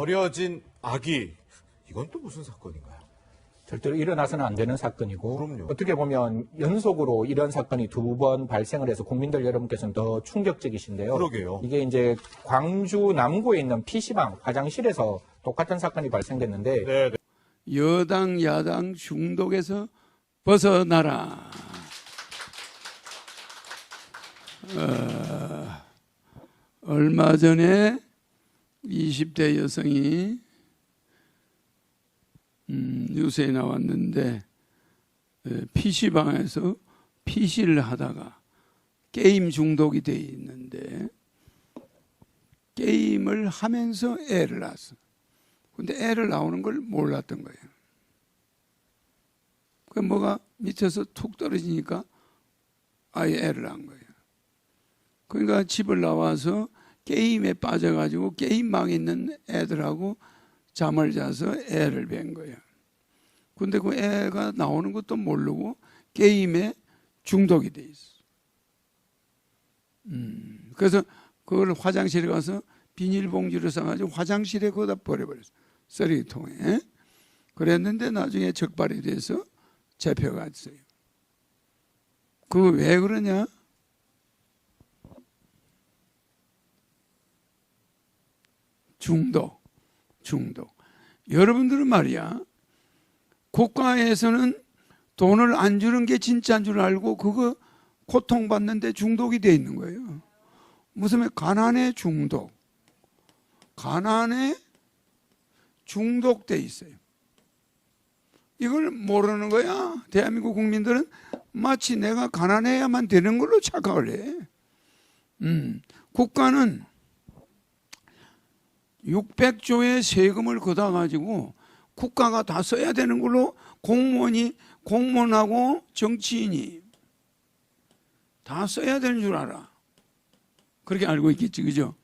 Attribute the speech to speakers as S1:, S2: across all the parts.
S1: 버려진 아기. 이건 또 무슨 사건인가요?
S2: 절대로 일어나서는 안 되는 사건이고
S1: 그럼요.
S2: 어떻게 보면 연속으로 이런 사건이 두 번 발생을 해서 국민들 여러분께서는 더 충격적이신데요.
S1: 그러게요.
S2: 이게 이제 광주 남구에 있는 PC방 화장실에서 똑같은 사건이 발생됐는데
S1: 네, 네.
S3: 여당 야당 중독에서 벗어나라. 어, 얼마 전에 20대 여성이 음, 뉴스에 나왔는데 PC방에서 PC를 하다가 게임 중독이 돼 있는데 게임을 하면서 애를 낳았어. 근데 애를 나오는 걸 몰랐던 거예요. 그 뭐가 밑에서 툭 떨어지니까 아예 애를 낳은 거예요. 그러니까 집을 나와서 게임에 빠져가지고 게임망에 있는 애들하고 잠을 자서 애를 뵌 거예요. 근데 그 애가 나오는 것도 모르고 게임에 중독이 돼 있어. 음, 그래서 그걸 화장실에 가서 비닐봉지를 싸가지고 화장실에 거기다 버려버렸어. 쓰레기통에. 그랬는데 나중에 적발이 돼서 잡혀갔어요. 그 왜 그러냐? 중독, 중독. 여러분들은 말이야, 국가에서는 돈을 안 주는 게 진짜인 줄 알고 그거 고통받는데 중독이 돼 있는 거예요. 무슨 말 가난에 중독. 가난에 중독돼 있어요. 이걸 모르는 거야. 대한민국 국민들은 마치 내가 가난해야만 되는 걸로 착각을 해. 음, 국가는 600조의 세금을 걷어 가지고 국가가 다 써야 되는 걸로 공무원이 공무원하고 정치인이 다 써야 되는 줄 알아. 그렇게 알고 있겠지, 그죠?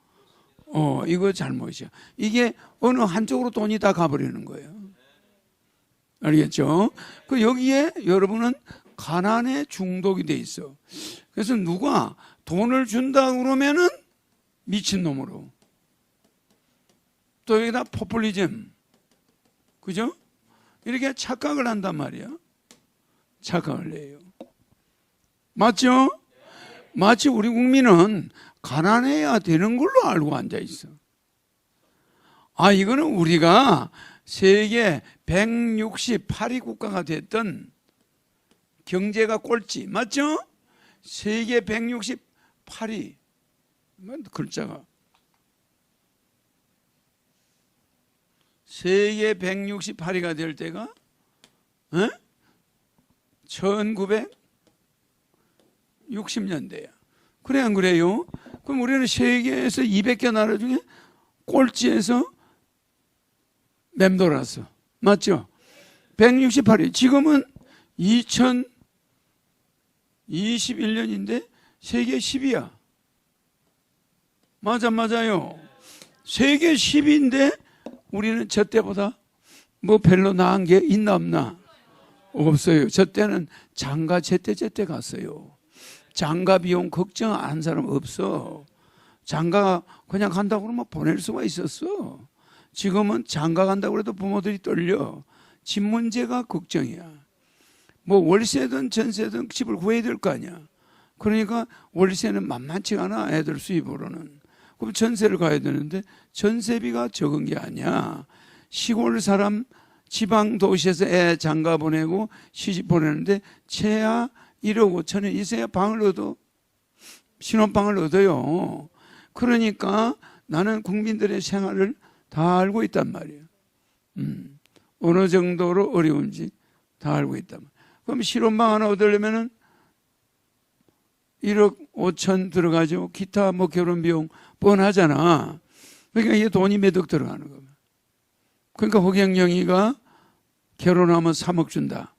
S3: 어, 이거 잘못이야. 이게 어느 한쪽으로 돈이 다 가버리는 거예요. 알겠죠? 그 여기에 여러분은 가난에 중독이 돼 있어. 그래서 누가 돈을 준다 그러면은 미친놈으로. 또 여기다 포퓰리즘. 그죠? 이렇게 착각을 한단 말이야. 착각을 해요. 맞죠? 마치 우리 국민은 가난해야 되는 걸로 알고 앉아 있어. 아, 이거는 우리가 세계 168위 국가가 됐던 경제가 꼴찌. 맞죠? 세계 168위. 글자가. 세계 168위가 될 때가 어? 1960년대야. 그래 안 그래요? 그럼 우리는 세계에서 200개 나라 중에 꼴찌에서 맴돌았어. 맞죠? 168위. 지금은 2021년인데 세계 10위야. 맞아, 맞아요. 세계 10위인데 우리는 저 때보다 뭐 별로 나은 게 있나 없나? 없어요. 저 때는 장가 제때 제때 갔어요. 장가 비용 걱정 안 한 사람 없어. 장가 그냥 간다고 그러면 보낼 수가 있었어. 지금은 장가 간다고 해도 부모들이 떨려. 집 문제가 걱정이야. 뭐 월세든 전세든 집을 구해야 될 거 아니야. 그러니까 월세는 만만치 않아 애들 수입으로는. 그럼 전세를 가야 되는데 전세비가 적은 게 아니야. 시골 사람 지방 도시에서 애 장가 보내고 시집 보내는데 최하 1억 5천에 있어야 방을 얻어. 신혼방을 얻어요. 그러니까 나는 국민들의 생활을 다 알고 있단 말이에요. 음, 어느 정도로 어려운지 다 알고 있단 말이에요. 그럼 실혼방 하나 얻으려면은 1억 5천 들어가죠. 기타 뭐 결혼 비용 뻔하잖아. 그러니까 이게 돈이 몇 억 들어가는 거야. 그러니까 허경영이가 결혼하면 3억 준다.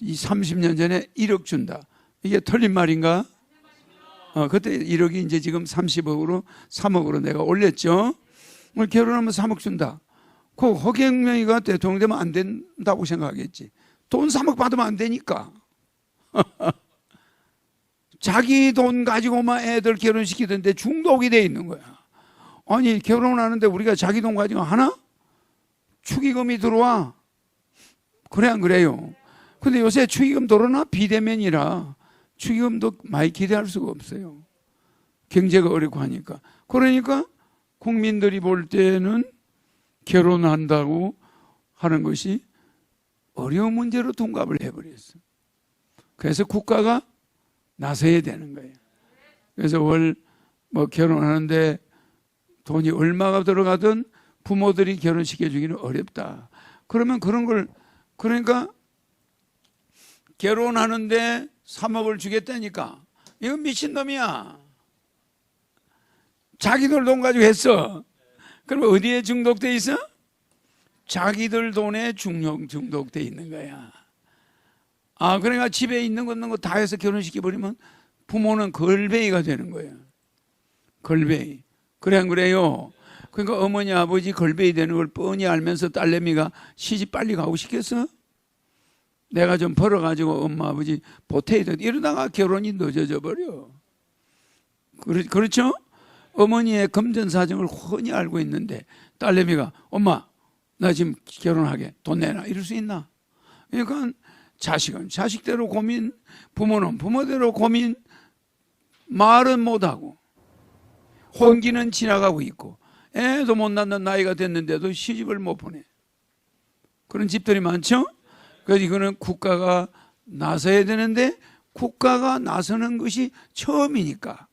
S3: 이 30년 전에 1억 준다. 이게 틀린 말인가? 어, 그때 1억이 이제 지금 30억으로 3억으로 내가 올렸죠. 오늘 결혼하면 3억 준다. 그 허경영이가 대통령 되면 안 된다고 생각하겠지. 돈 3억 받으면 안 되니까. 자기 돈 가지고만 애들 결혼시키던데 중독이 돼 있는 거야. 아니 결혼하는데 우리가 자기 돈 가지고 하나? 축의금이 들어와. 그래 안 그래요? 근데 요새 축의금 들어나 비대면이라 축의금도 많이 기대할 수가 없어요. 경제가 어렵고 하니까. 그러니까 국민들이 볼 때는 결혼한다고 하는 것이 어려운 문제로 둔갑을 해버렸어. 그래서 국가가 나서야 되는 거예요. 그래서 월 뭐 결혼하는데 돈이 얼마가 들어가든 부모들이 결혼시켜 주기는 어렵다. 그러면 그런 걸 그러니까 결혼하는데 3억을 주겠다니까 이건 미친놈이야. 자기들 돈 가지고 했어. 그럼 어디에 중독돼 있어? 자기들 돈에 중독, 중독돼 있는 거야. 아, 그러니까 집에 있는 거 있는 거 다 해서 결혼시켜 버리면 부모는 걸베이가 되는 거예요. 걸베이. 그래 안 그래요? 그러니까 어머니 아버지 걸베이 되는 걸 뻔히 알면서 딸내미가 시집 빨리 가고 싶겠어? 내가 좀 벌어가지고 엄마 아버지 보태야 돼. 이러다가 결혼이 늦어져 버려. 그렇, 그렇죠? 어머니의 금전 사정을 훤히 알고 있는데 딸내미가 엄마 나 지금 결혼하게 돈 내놔 이럴 수 있나? 그러니까 자식은 자식대로 고민, 부모는 부모대로 고민, 말은 못하고 혼기는 지나가고 있고 애도 못 낳는 나이가 됐는데도 시집을 못 보내. 그런 집들이 많죠? 그래서 이거는 국가가 나서야 되는데 국가가 나서는 것이 처음이니까